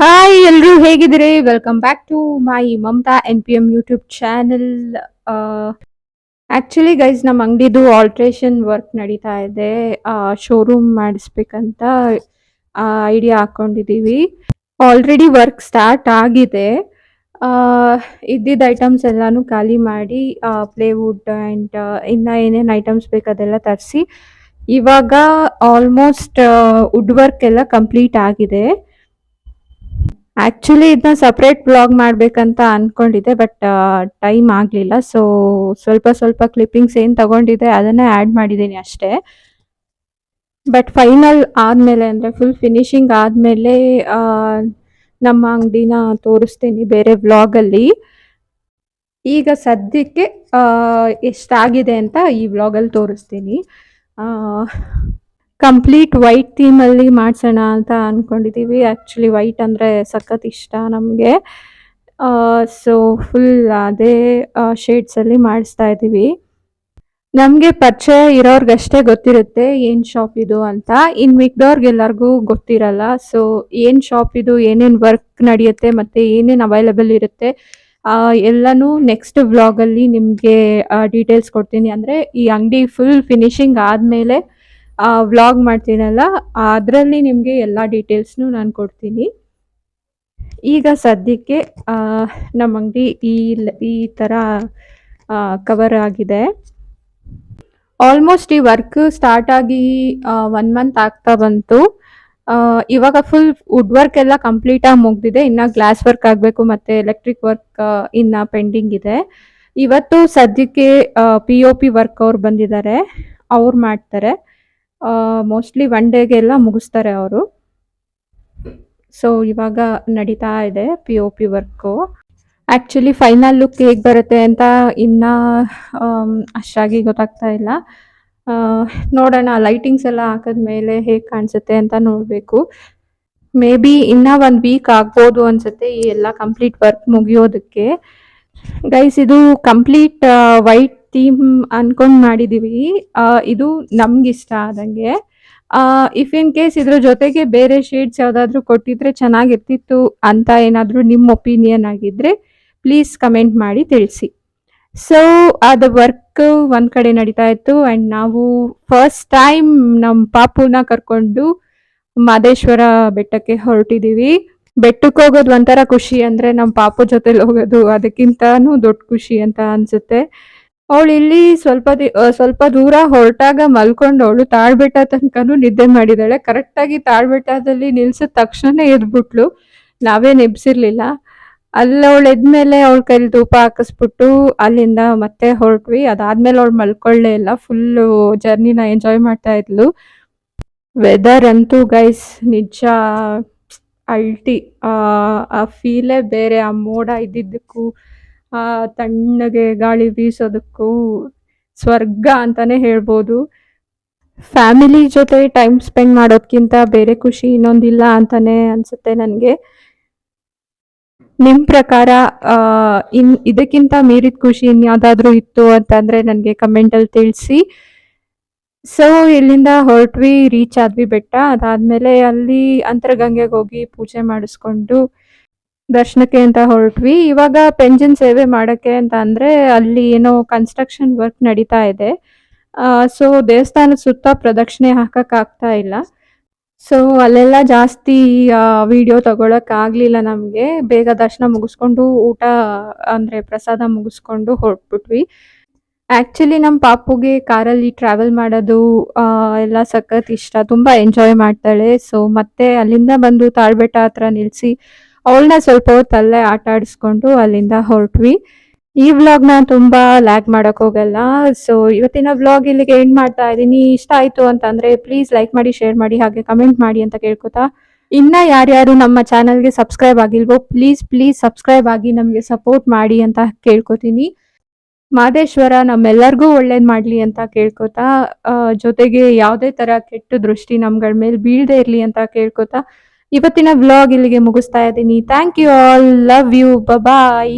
Hi ಎಲ್ಲರೂ ಹೇಗಿದ್ದೀರಿ? Welcome back to my Mamata N P M YouTube channel actually guys ನಮ್ಮ ಅಂಗಡಿದು alteration work ನಡೀತಾ ಇದೆ. ಶೋರೂಮ್ ಮಾಡಿಸ್ಬೇಕಂತ ಐಡಿಯಾ ಹಾಕೊಂಡಿದ್ದೀವಿ. ಆಲ್ರೆಡಿ ವರ್ಕ್ ಸ್ಟಾರ್ಟ್ ಆಗಿದೆ. ಇದ್ದಿದ್ದ ಐಟಮ್ಸ್ ಎಲ್ಲಾನು ಖಾಲಿ ಮಾಡಿ ಪ್ಲೇವುಡ್ ಆ್ಯಂಡ್ ಇನ್ನು ಏನೇನು ಐಟಮ್ಸ್ ಬೇಕು ಅದೆಲ್ಲ ತರಿಸಿ. ಇವಾಗ ಆಲ್ಮೋಸ್ಟ್ ವುಡ್ ವರ್ಕ್ ಎಲ್ಲ ಕಂಪ್ಲೀಟ್ ಆಗಿದೆ. ಆಕ್ಚುಲಿ ಇದನ್ನ ಸಪ್ರೇಟ್ ಬ್ಲಾಗ್ ಮಾಡ್ಬೇಕಂತ ಅನ್ಕೊಂಡಿದ್ದೆ ಬಟ್ ಟೈಮ್ ಆಗಲಿಲ್ಲ. ಸೊ ಸ್ವಲ್ಪ ಸ್ವಲ್ಪ ಕ್ಲಿಪ್ಪಿಂಗ್ಸ್ ಏನು ತಗೊಂಡಿದ್ದೆ, ಅದನ್ನೇ ಆ್ಯಡ್ ಮಾಡಿದ್ದೀನಿ ಅಷ್ಟೇ. ಬಟ್ ಫೈನಲ್ ಆದಮೇಲೆ, ಅಂದರೆ ಫುಲ್ ಫಿನಿಶಿಂಗ್ ಆದಮೇಲೆ ನಮ್ಮ ಅಂಗಡಿನ ತೋರಿಸ್ತೀನಿ ಬೇರೆ ವ್ಲಾಗಲ್ಲಿ ಈಗ ಸದ್ಯಕ್ಕೆ ಎಷ್ಟಾಗಿದೆ ಅಂತ ಈ ವ್ಲಾಗಲ್ಲಿ ತೋರಿಸ್ತೀನಿ. ಕಂಪ್ಲೀಟ್ ವೈಟ್ ಥೀಮಲ್ಲಿ ಮಾಡಿಸೋಣ ಅಂತ ಅಂದ್ಕೊಂಡಿದ್ದೀವಿ ಆ್ಯಕ್ಚುಲಿ ವೈಟ್ ಅಂದರೆ ಸಖತ್ ಇಷ್ಟ ನಮಗೆ. ಸೊ ಫುಲ್ ಅದೇ ಶೇಡ್ಸಲ್ಲಿ ಮಾಡಿಸ್ತಾ ಇದ್ದೀವಿ ನಮಗೆ ಪರಿಚಯ ಇರೋರ್ಗಷ್ಟೇ ಗೊತ್ತಿರುತ್ತೆ ಏನು ಶಾಪ್ ಇದು ಅಂತ. ಇನ್ನು ಮಿಕ್ದವ್ರಿಗೆಲ್ಲರಿಗೂ ಗೊತ್ತಿರಲ್ಲ. ಸೊ ಏನು ಶಾಪ್ ಇದು, ಏನೇನು ವರ್ಕ್ ನಡೆಯುತ್ತೆ ಮತ್ತು ಏನೇನು ಅವೈಲಬಲ್ ಇರುತ್ತೆ ಎಲ್ಲನೂ ನೆಕ್ಸ್ಟ್ ವ್ಲಾಗಲ್ಲಿ ನಿಮಗೆ ಡೀಟೇಲ್ಸ್ ಕೊಡ್ತೀನಿ. ಅಂದರೆ ಈ ಅಂಗಡಿ ಫುಲ್ ಫಿನಿಶಿಂಗ್ ಆದಮೇಲೆ ವ್ಲಾಗ್ ಮಾಡ್ತೀನಲ್ಲ, ಅದರಲ್ಲಿ ನಿಮಗೆ ಎಲ್ಲ ಡೀಟೇಲ್ಸ್ನು ನಾನು ಕೊಡ್ತೀನಿ. ಈಗ ಸದ್ಯಕ್ಕೆ ನಮ್ಮ ಅಂಗಡಿ ಈ ಈ ಥರ ಕವರ್ ಆಗಿದೆ. ಆಲ್ಮೋಸ್ಟ್ ಈ ವರ್ಕ್ ಸ್ಟಾರ್ಟ್ ಆಗಿ ಒನ್ ಮಂತ್ ಆಗ್ತಾ ಬಂತು. ಇವಾಗ ಫುಲ್ ವುಡ್ ವರ್ಕ್ ಎಲ್ಲ ಕಂಪ್ಲೀಟ್ ಆಗಿ ಮುಗ್ದಿದೆ. ಇನ್ನ ಗ್ಲಾಸ್ ವರ್ಕ್ ಆಗಬೇಕು, ಮತ್ತೆ ಎಲೆಕ್ಟ್ರಿಕ್ ವರ್ಕ್ ಇನ್ನ ಪೆಂಡಿಂಗ್ ಇದೆ. ಇವತ್ತು ಸದ್ಯಕ್ಕೆ ಪಿ ಒ ಪಿ ವರ್ಕ್ ಅವ್ರು ಬಂದಿದ್ದಾರೆ. ಅವ್ರು ಮಾಡ್ತಾರೆ. ಮೋಸ್ಟ್ಲಿ ಒನ್ ಡೇಗೆಲ್ಲ ಮುಗಿಸ್ತಾರೆ ಅವರು. ಸೊ ಇವಾಗ ನಡೀತಾ ಇದೆ P O P work actually final look ಹೇಗೆ ಬರುತ್ತೆ ಅಂತ ಇನ್ನೂ ಅಷ್ಟಾಗಿ ಗೊತ್ತಾಗ್ತಾ ಇಲ್ಲ. ನೋಡೋಣ ಲೈಟಿಂಗ್ಸ್ ಎಲ್ಲ ಹಾಕಿದ್ಮೇಲೆ ಹೇಗೆ ಕಾಣಿಸುತ್ತೆ ಅಂತ ನೋಡಬೇಕು. ಮೇ ಬಿ ಇನ್ನೂ ಒಂದು ವೀಕ್ ಆಗ್ಬೋದು ಅನ್ಸುತ್ತೆ ಈ ಎಲ್ಲ ಕಂಪ್ಲೀಟ್ ವರ್ಕ್ ಮುಗಿಯೋದಕ್ಕೆ. ಗೈಸ್ ಇದು ಕಂಪ್ಲೀಟ್ ವೈಟ್ ಥೀಮ್ ಅನ್ಕೊಂಡು ಮಾಡಿದ್ದೀವಿ ಇದು ನಮ್ಗಿಷ್ಟ ಆದಂಗೆ. ಇಫ್ ಇನ್ ಕೇಸ್ ಇದ್ರ ಜೊತೆಗೆ ಬೇರೆ ಶೇಡ್ಸ್ ಯಾವುದಾದ್ರೂ ಕೊಟ್ಟಿದ್ರೆ ಚೆನ್ನಾಗಿರ್ತಿತ್ತು ಅಂತ ಏನಾದರೂ ನಿಮ್ಮ ಒಪಿನಿಯನ್ ಆಗಿದ್ರೆ ಪ್ಲೀಸ್ ಕಮೆಂಟ್ ಮಾಡಿ ತಿಳಿಸಿ. ಸೊ ಅದು ವರ್ಕ್ ಒಂದು ಕಡೆ ನಡೀತಾ ಇತ್ತು ಅಂಡ್ ನಾವು ಫಸ್ಟ್ ಟೈಮ್ ನಮ್ಮ ಪಾಪುನ ಕರ್ಕೊಂಡು ಮಾದೇಶ್ವರ ಬೆಟ್ಟಕ್ಕೆ ಹೊರಟಿದೀವಿ. ಬೆಟ್ಟಕ್ಕೆ ಹೋಗೋದು ಒಂಥರ ಖುಷಿ ಅಂದ್ರೆ ನಮ್ಮ ಪಾಪು ಜೊತೆಲಿ ಹೋಗೋದು ಅದಕ್ಕಿಂತನೂ ದೊಡ್ಡ ಖುಷಿ ಅಂತ ಅನ್ಸುತ್ತೆ. ಅವಳು ಇಲ್ಲಿ ಸ್ವಲ್ಪ ಸ್ವಲ್ಪ ದೂರ ಹೊರಟಾಗ ಮಲ್ಕೊಂಡು ಅವಳು ತಾಳ್ಬೆಟ್ಟ ತನಕನೂ ನಿದ್ದೆ ಮಾಡಿದಾಳೆ ಕರೆಕ್ಟಾಗಿ ತಾಳ್ಬೆಟ್ಟದಲ್ಲಿ ನಿಲ್ಸಿದ ತಕ್ಷಣ ಎದ್ಬಿಟ್ಲು. ನಾವೇ ಎಬ್ಸಿರ್ಲಿಲ್ಲ ಅಲ್ಲಿ ಅವಳು ಎದ್ಮೇಲೆ ಅವಳ ಕೈಲಿ ಧೂಪ ಹಾಕಿಸ್ಬಿಟ್ಟು ಅಲ್ಲಿಂದ ಮತ್ತೆ ಹೊರಟ್ವಿ. ಅದಾದ್ಮೇಲೆ ಅವಳು ಮಲ್ಕೊಳ್ಳೇ ಇಲ್ಲ. ಫುಲ್ಲು ಜರ್ನಿನ ಎಂಜಾಯ್ ಮಾಡ್ತಾ ಇದ್ಲು. ವೆದರ್ ಅಂತೂ ಗೈಸ್ ನಿಜ ಅಲ್ಟಿ. ಆ ಫೀಲೇ ಬೇರೆ. ಆ ಮೋಡ ಇದ್ದಿದ್ದಕ್ಕೂ ಆ ತಣ್ಣಗೆ ಗಾಳಿ ಬೀಸೋದಕ್ಕೂ ಸ್ವರ್ಗ ಅಂತಾನೆ ಹೇಳ್ಬೋದು. ಫ್ಯಾಮಿಲಿ ಜೊತೆ ಟೈಮ್ ಸ್ಪೆಂಡ್ ಮಾಡೋದ್ಕಿಂತ ಬೇರೆ ಖುಷಿ ಇನ್ನೊಂದಿಲ್ಲ ಅಂತಾನೆ ಅನ್ಸುತ್ತೆ ನನಗೆ. ನಿಮ್ ಪ್ರಕಾರ ಇನ್ ಇದಕ್ಕಿಂತ ಮೀರಿದ ಖುಷಿ ಇನ್ಯಾವುದಾದ್ರೂ ಇತ್ತು ಅಂತಂದ್ರೆ ನನಗೆ ಕಮೆಂಟಲ್ಲಿ ತಿಳಿಸಿ. ಸೊ, ಇಲ್ಲಿಂದ ಹೊರಟ್ವಿ, ರೀಚ್ ಆದ್ವಿ ಬೆಟ್ಟ. ಅದಾದ್ಮೇಲೆ ಅಲ್ಲಿ ಅಂತರಗಂಗೆಗೆ ಹೋಗಿ ಪೂಜೆ ಮಾಡಿಸ್ಕೊಂಡು ದರ್ಶನಕ್ಕೆ ಅಂತ ಹೊರಟ್ವಿ. ಇವಾಗ ಪೆಂಜನ್ ಸೇವೆ ಮಾಡೋಕ್ಕೆ ಅಂತ ಅಂದರೆ ಅಲ್ಲಿ ಏನೋ ಕನ್ಸ್ಟ್ರಕ್ಷನ್ ವರ್ಕ್ ನಡೀತಾ ಇದೆ. ಸೊ ದೇವಸ್ಥಾನದ ಸುತ್ತ ಪ್ರದಕ್ಷಿಣೆ ಹಾಕೋಕ್ಕಾಗ್ತಾ ಇಲ್ಲ. ಸೊ ಅಲ್ಲೆಲ್ಲ ಜಾಸ್ತಿ ವಿಡಿಯೋ ತಗೊಳಕ್ ನಮಗೆ. ಬೇಗ ದರ್ಶನ ಮುಗಿಸ್ಕೊಂಡು ಊಟ, ಅಂದ್ರೆ ಪ್ರಸಾದ ಮುಗಿಸ್ಕೊಂಡು ಹೊರಟ್ಬಿಟ್ವಿ. ಆ್ಯಕ್ಚುಲಿ ನಮ್ಮ ಪಾಪುಗೆ ಕಾರಲ್ಲಿ ಟ್ರಾವೆಲ್ ಮಾಡೋದು ಎಲ್ಲ ಸಖತ್ ಇಷ್ಟ. ತುಂಬಾ ಎಂಜಾಯ್ ಮಾಡ್ತಾಳೆ. ಸೊ ಮತ್ತೆ ಅಲ್ಲಿಂದ ಬಂದು ತಾಳ್ಬೆಟ್ಟ ಹತ್ರ ನಿಲ್ಸಿ ಅವಳನ್ನ ಸ್ವಲ್ಪ ಹೊತ್ತು ಅಲ್ಲೇ ಆಟ ಆಡಿಸ್ಕೊಂಡು ಅಲ್ಲಿಂದ ಹೊರಟ್ವಿ. ಈ ವ್ಲಾಗ್ನ ತುಂಬಾ ಲ್ಯಾಗ್ ಮಾಡಕ್ ಹೋಗಲ್ಲ. ಸೊ ಇವತ್ತಿನ ವ್ಲಾಗ್ ಇಲ್ಲಿಗೆ ಎಂಡ್ ಮಾಡ್ತಾ ಇದ್ದೀನಿ. ಇಷ್ಟ ಆಯ್ತು ಅಂತಂದ್ರೆ ಪ್ಲೀಸ್ ಲೈಕ್ ಮಾಡಿ ಶೇರ್ ಮಾಡಿ, ಹಾಗೆ ಕಮೆಂಟ್ ಮಾಡಿ ಅಂತ ಕೇಳ್ಕೊತಾ. ಇನ್ನ ಯಾರ್ಯಾರು ನಮ್ಮ ಚಾನಲ್ಗೆ ಸಬ್ಸ್ಕ್ರೈಬ್ ಆಗಿಲ್ವೋ ಪ್ಲೀಸ್ ಪ್ಲೀಸ್ ಸಬ್ಸ್ಕ್ರೈಬ್ ಆಗಿ ನಮಗೆ ಸಪೋರ್ಟ್ ಮಾಡಿ ಅಂತ ಕೇಳ್ಕೊತೀನಿ. ಮಾದೇಶ್ವರ, ನಮ್ಮೆಲ್ಲರಿಗೂ ಒಳ್ಳೇದ್ ಮಾಡ್ಲಿ ಅಂತ ಕೇಳ್ಕೊತಾ. ಜೊತೆಗೆ ಯಾವುದೇ ತರ ಕೆಟ್ಟ ದೃಷ್ಟಿ ನಮ್ಗಳ ಮೇಲೆ ಬೀಳದೆ ಇರ್ಲಿ ಅಂತ ಕೇಳ್ಕೊತಾ. ಇವತ್ತಿನ ವ್ಲಾಗ್ ಇಲ್ಲಿಗೆ ಮುಗಿಸ್ತಾ ಇದ್ದೀನಿ. Thank you all love you bye